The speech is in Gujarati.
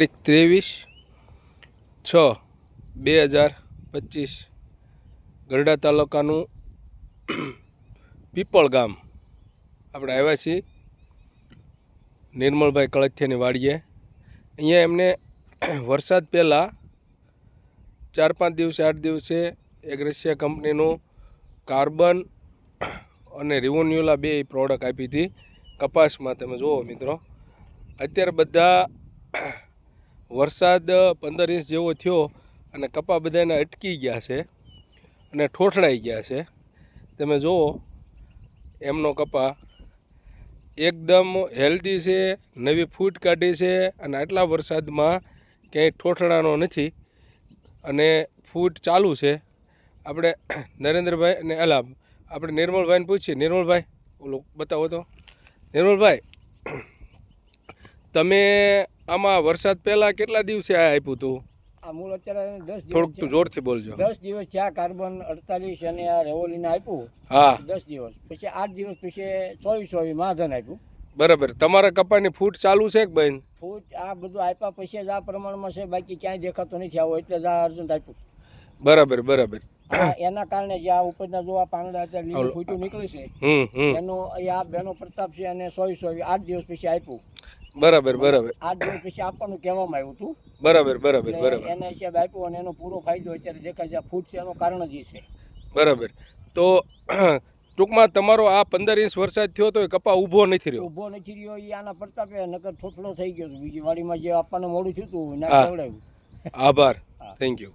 તારીખ ત્રેવીસ છ બે હજાર પચીસ ગરડા તાલુકાનું પીપળ ગામ. આપણે આવ્યા છીએ નિર્મળભાઈ કળથિયાની વાડીએ. અહીંયા એમને વરસાદ પહેલાં ચાર પાંચ દિવસે, આઠ દિવસે એગ્રેસિયા કંપનીનું કાર્બન અને રિવોન્યુલા બે પ્રોડક્ટ આપી હતી. કપાસમાં તમે જુઓ મિત્રો, અત્યારે બધા વરસાદ પંદર ઇંચ જેવો થયો અને કપા બધાને અટકી ગયા છે અને ઠોઠડાઈ ગયા છે. તમે જુઓ, એમનો કપા એકદમ હેલ્ધી છે, નવી ફૂટ કાઢી છે અને આટલા વરસાદમાં ક્યાંય ઠોઠડાનો નથી અને ફૂટ ચાલુ છે. આપણે નરેન્દ્રભાઈ અને અલા આપણે નિર્મલભાઈને પૂછીએ. નિર્મળભાઈ ઓલું બતાવો તો. નિર્મલભાઈ, તમે આમાં વરસાદ પહેલા કેટલા દિવસે આ આપ્યું હતું? આ મૂળ અત્યારે દસ થોડુંક તું જોરથી બોલજો. દસ દિવસ થયા કાર્બન અડતાલીસ અને આ રેવોલીને આપ્યું. હા. દસ દિવસ. પછી આઠ દિવસ પછી ચોવીસ ચોવીસ મહાધન આપ્યું. બરાબર. તમારા કપાની ફૂટ ચાલુ છે કે બેન ફૂટ આ બધું આપ્યા પછી જ આ પ્રમાણમાં છે. બાકી ક્યાંય દેખાતો નથી આવો. એટલે જ આ અર્જન્ટ આપ્યું. બરાબર બરાબર. એના કારણે જે આ ઉપરના જો આ પાંદડા અત્યારે લીલું ફૂટ્યું નીકળે છે એનો આ બેનો પ્રતાપ છે અને સોય સોય આઠ દિવસ પછી આપ્યું. બરાબર બરાબર. આઠ દિવસ પછી આપવાનું કહેવામાં આવ્યું હતું. બરાબર બરાબર બરાબર. એના હિસાબ આપ્યો અને એનો પૂરો ફાયદો અત્યારે દેખાય છે. ફૂટ છે એનું કારણ જ છે. બરાબર. તો ટૂંકમાં તમારો આ પંદર ઇંચ વરસાદ થયો તો કપા ઊભો નથી રહ્યો? ઊભો નથી રહ્યો એ આના પ્રતાપે નકર થોથડો થઈ ગયો બીજી વાડીમાં જે આપવાનું મોડું થયું હતું આભાર. Thank you